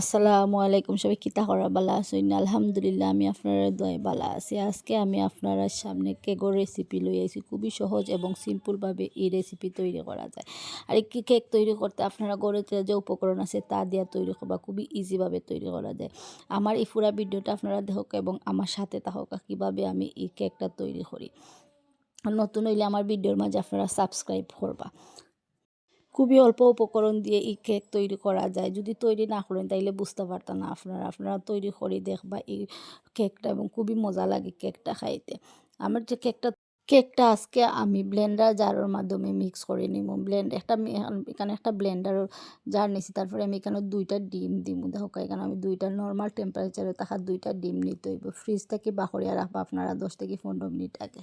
আসসালামু আলাইকুম সবাই কিতা করা বালা আছেন? আলহামদুলিল্লাহ, আমি আপনারা দয় বালা আছি। আজকে আমি আপনারা সামনে কেকের রেসিপি লই আইছি। খুবই সহজ এবং সিম্পলভাবে এই রেসিপি তৈরি করা যায়। আর এই কেক তৈরি করতে আপনারা ঘরেতে যে উপকরণ আছে তা দিয়া তৈরি করবা খুবই ইজিভাবে তৈরি করা যায়। আমার এই পুরা ভিডিওটা আপনারা দেখক এবং আমার সাথে থাকক কীভাবে আমি এই কেকটা তৈরি করি। নতুন হইলে আমার ভিডিওর মাঝে আপনারা সাবস্ক্রাইব করবা। খুবই অল্প উপকরণ দিয়ে এই কেক তৈরি করা যায়। যদি তৈরি না করেন, তাইলে বুঝতে পারতাম না আপনারা। আপনারা তৈরি করে দেখবা এই কেকটা এবং খুবই মজা লাগে কেকটা খাইতে। আমার যে কেকটা কেকটা আজকে আমি ব্লেন্ডার জারের মাধ্যমে মিক্স করে নিব ব্লেন্ড একটা এখানে একটা ব্লেন্ডার জার নিছি, তারপরে আমি এখানে দুইটা ডিম দিব দেখো এখানে আমি দুইটা নর্মাল টেম্পারেচারে থাকা দুইটা ডিম নিতে হইব। ফ্রিজ থেকে বাহরিয়া রাখব আপনারা দশ থেকে পনেরো মিনিট আগে।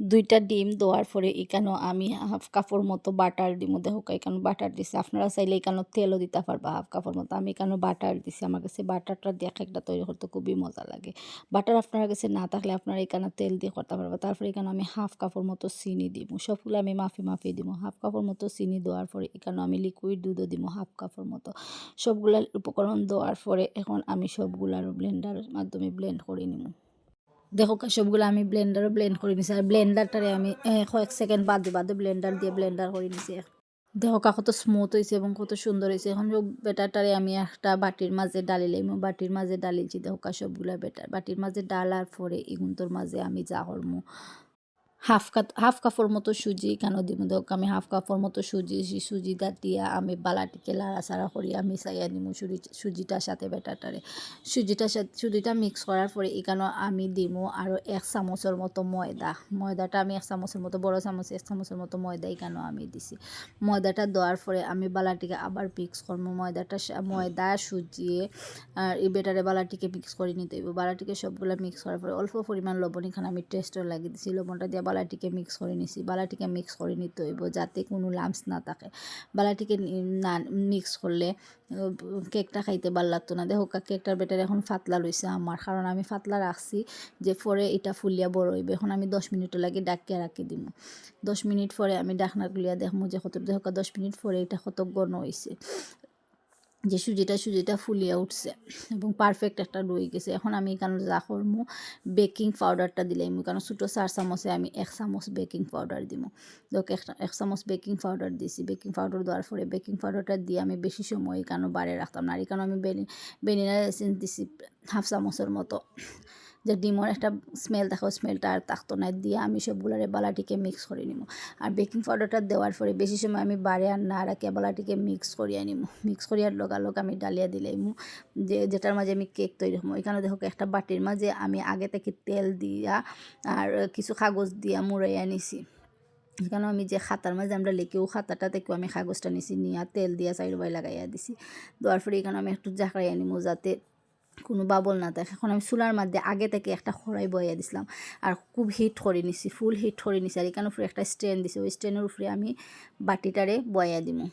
দুইটা ডিম দেওয়ার পরে এখানেও আমি হাফ কাপড় মতো বাটার দিব দেখো এখানে বাটার দিছি। আপনারা চাইলে এখানে তেলও দিতে পারবা হাফ কাপড় মতো। আমি এখানে বাটার দিছি। আমার কাছে বাটারটা দিয়ে একটা তৈরি করতে খুবই মজা লাগে। বাটার আপনার কাছে না থাকলে আপনারা এখানে তেল দিয়ে করতে পারবা। তারপরে এখানে আমি হাফ কাপড় মতো চিনি দিব সবগুলো আমি মাফি মাফি দিব হাফ কাপড় মতো চিনি দেওয়ার পরে এখানে আমি লিকুইড দুধও দিব হাফ কাপড় মতো। সবগুলা উপকরণ দেওয়ার পরে এখন আমি সবগুলার ব্লেন্ডারের মাধ্যমে ব্লেন্ড করে নিব দেখো সবগুলো আমি ব্লেন্ডারও ব্লেন্ড করে নিছি। আর ব্লেন্ডারটারে আমি কয়েক সেকেন্ড বাদ বাদে ব্লেন্ডার দিয়ে ব্লেন্ডার করে নিছি। দেখো কত স্মুথ হয়েছে এবং কত সুন্দর হয়েছে এখন সব বেটারটারে আমি একটা বাটির মাঝে ডালি লাইম বাটির মাঝে ডালিছি দেখো সবগুলা বেটার বাটির মাঝে ডালার পরে এগুন্তর মাঝে আমি যা করমু হাফ কাপ, হাফ কাপড় মতো সুজি, কেন দিব? দেখ আমি হাফ কাপড় মতো সুজি সুজিটা দিয়া আমি বালাটিকে লাড়া লাড়াচাড়া করি, আমি চাইয়া নিব সুজি সুজিটার সাথে বেটাটারে সুজিটার সাথে, সুজিটা মিক্স করার পরে এখানে আমি দিব আরও এক চামচের মতো ময়দা। ময়দাটা আমি এক চামচের মতো, বড় চামচ, এক চামচের মতো ময়দা এখানে আমি দিছি। ময়দাটা দেওয়ার পরে আমি বালাটিকে আবার মিক্স করব ময়দাটা ময়দা সুজিয়ে আর এই বেটারে বালাটিকে মিক্স করে নিতে হইব। বালাটিকে সবগুলো মিক্স করার পরে অল্প পরিমাণ লবণ এখানে আমি টেস্টও লাগিয়ে দিছি। লবণটা দিয়ে বালাটিকে মিক্স করে নিছি, বালাটিকে মিক্স করে নিতে হইব যাতে কোনো লামস না থাকে। বালাটিকে না মিক্স করলে কেকটা খাইতে ভালো লাগতো না। দেখো কেকটার বেটার এখন ফাতলা লইছে আমার, কারণ আমি ফাতলা রাখছি যে পরে এটা ফুলিয়া বড় হইবে। এখন আমি দশ মিনিট লাগে ডাকিয়া রাখি দিব দশ মিনিট পরে আমি ডাকনা গুলিয়া দেখব যে কত দেখো দশ মিনিট পরে এটা কত গণ হয়েছে যে সুজিটা সুজিটা ফুলিয়ে উঠছে এবং পারফেক্ট একটা রয়ে গেছে। এখন আমি এখানে যা করব বেকিং পাউডারটা দিলাম কারণ ছোটো চার চামচে আমি এক চামচ বেকিং পাউডার দিব। দেখ এক চামচ বেকিং পাউডার দিছি। বেকিং পাউডার দেওয়ার পরে বেকিং পাউডারটা দিয়ে আমি বেশি সময় এখানে বাড়ে রাখতাম না। আর এখানে আমি বেনি বেনিনা দিছি, হাফ চামচের মতো। যে ডিমর একটা স্মেল দেখো স্মেলটা আর থাকতো না দিয়ে আমি সবগুলারে বালাটিকে মিক্স করে নিব আর বেকিং পাউডারটা দেওয়ার পরে বেশি সময় আমি বাড়ে আর না রাখি বালাটিকে মিক্স করিয়া নিব মিক্স করিয়ার লগালগ আমি ডালিয়া দিলাইমু, যে যেটার মাঝে আমি কেক তৈরি হব এখানে দেখো একটা বাটির মাঝে আমি আগে থেকে তেল দিয়া আর কিছু কাগজ দিয়া মুড়াইয়া নিছি। এখানে আমি যে খাতার মাঝে আমরা লিখেও খাতাটা থেকেও আমি কাগজটা নিছি, নিয়ে তেল দিয়া সাইড বাই লাগাইয়া দিছি। দেওয়ার পরে এখানে আমি একটু জাকাইয়া নিমু যাতে কোনো বাবল না থাকে। এখন আমি চুলার মধ্যে আগে থেকে একটা খড়াই বয়ে দিছিলাম। আর খুব হিট করে নিছি ফুল হিট করে নিছি। আর এখানে উপরে একটা স্ট্যান্ড দিছি, ওই স্ট্যান্ডের উপরে আমি বাটিটারে বয়া দিমু।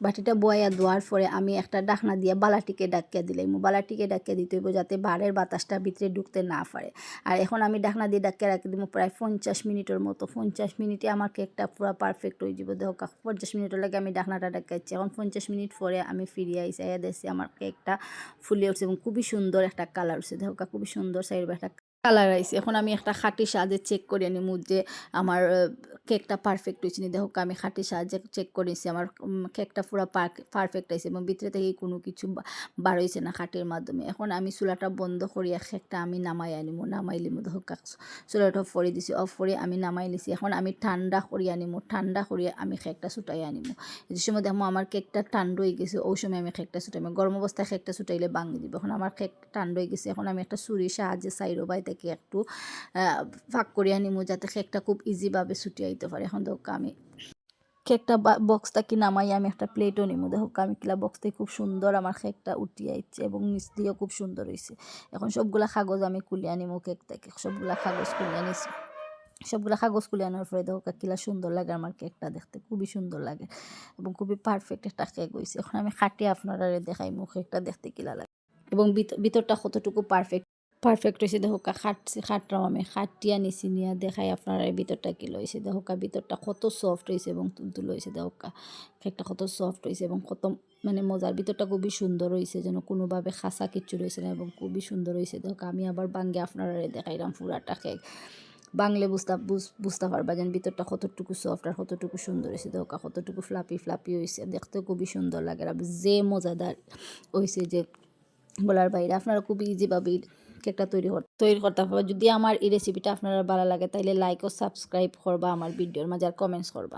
বাটিটা বয়া দেওয়ার পরে আমি একটা ডাকনা দিয়ে বালাটিকে ডাকিয়ে দিলাম। বালাটিকে ডাকিয়ে দিতে হইব যাতে বারের বাতাসটা ভিতরে ঢুকতে না পারে। আর এখন আমি ডাকনা দিয়ে ডাকিয়ে রাখি দিব প্রায় পঞ্চাশ মিনিটের মতো। পঞ্চাশ মিনিটে আমার কেকটা পুরো পারফেক্ট হয়ে যাব দেখো পঞ্চাশ মিনিটের লাগে আমি ডাকনাটা ডাকিয়েছি এখন পঞ্চাশ মিনিট পরে আমি ফিরিয়ে আইসি আইয়া দেখছি আমার কেকটা ফুলে উঠছে এবং খুবই সুন্দর একটা কালার উঠছে। দেখো খুবই সুন্দর সাইড একটা কালার আইসি। এখন আমি একটা খাটি সাহায্যে চেক করে নিমু যে আমার কেকটা পারফেক্ট হয়েছে নি। দেখো, আমি খাটি সাহায্যে চেক করেছি আমার কেকটা পুরো পারফেক্ট হয়েছে এবং ভিতরে থেকে কোনো কিছু বার হয়েছে না খাটির মাধ্যমে। এখন আমি চুলাটা বন্ধ করিয়া কেকটা আমি নামাই আনিমু, নামাই লিমু। দেখো চুলাটা অফ করে দিছি অফ করে আমি নামাই নিছি। এখন আমি ঠান্ডা করি আনিমু, ঠান্ডা করিয়া আমি কেকটা ছুটাই আনিমু। যে সময় দেখো, আমার কেকটা ঠান্ডা হয়ে গেছে, ওই সময় আমি কেকটা ছুটাই, গরম অবস্থায় কেকটা ছুটাইলে ভাঙি দিব। এখন আমার কেক ঠান্ডা হয়ে গেছে, এখন আমি একটা ছুরি সাহায্যে সাইরো বাই থেকে একটু ফাঁক করিয়া নিমু যাতে কেকটা খুব ইজিভাবে ছুটিয়ে আইতে পারে। এখন দেখো আমি কেকটা বক্সটা কি নামাই আমি একটা প্লেটও নিমু। দেখো আমি কিলা বক্সটাই খুব সুন্দর আমার কেকটা উঠিয়ে আইছে এবং নিচ দিয়েও খুব সুন্দর হয়েছে এখন সবগুলা কাগজ আমি কুলিয়ে নিমু কেক থেকে। সবগুলা কাগজ কুলিয়ে নিছি। সবগুলো কাগজ খুলে আনার পরে দেখো কিলা সুন্দর লাগে আমার কেকটা দেখতে। খুবই সুন্দর লাগে এবং খুবই পারফেক্ট একটা কেক হয়েছে এখন আমি খাটিয়ে আপনারা দেখাই মুখ কেকটা দেখতে কিলা লাগে। এবং ভিতরটা কতটুকু পারফেক্ট পারফেক্ট হয়েছে দেখো খাটছি খাটরাম আমি। খাটিয়া নিছি নিয়া দেখাই আপনারা ভিতরটা কি লইছে। দেখো ভিতরটা কত সফট হয়েছে এবং তুলতুল হয়েছে দেখো কেকটা কত সফট হয়েছে এবং কত মানে মজার। ভিতরটা খুবই সুন্দর হয়েছে যেন কোনোভাবে খাসা কিচ্ছু রয়েছে না এবং খুবই সুন্দর হয়েছে দেখো আমি আবার বাঙ্গে আপনারা দেখাইলাম পুরাটা কেক বাংলে বুঝতে বুঝ- বুঝতে পারবা যেন ভিতরটা কতটুকু সফট আর কতটুকু সুন্দর হয়েছে দেখো কতটুকু ফ্লাপি ফ্লাপি হয়েছে দেখতে খুবই সুন্দর লাগে। আর যে মজাদার হয়েছে যে বলার বাইরে। আপনারা খুব ইজিভাবে কেকটা তৈরি তৈরি করতে পারবা যদি আমার এই রেসিপিটা আপনারা ভালো লাগে, তাইলে লাইক ও সাবস্ক্রাইব করবা আমার ভিডিওর মাঝে আর কমেন্টস করবা।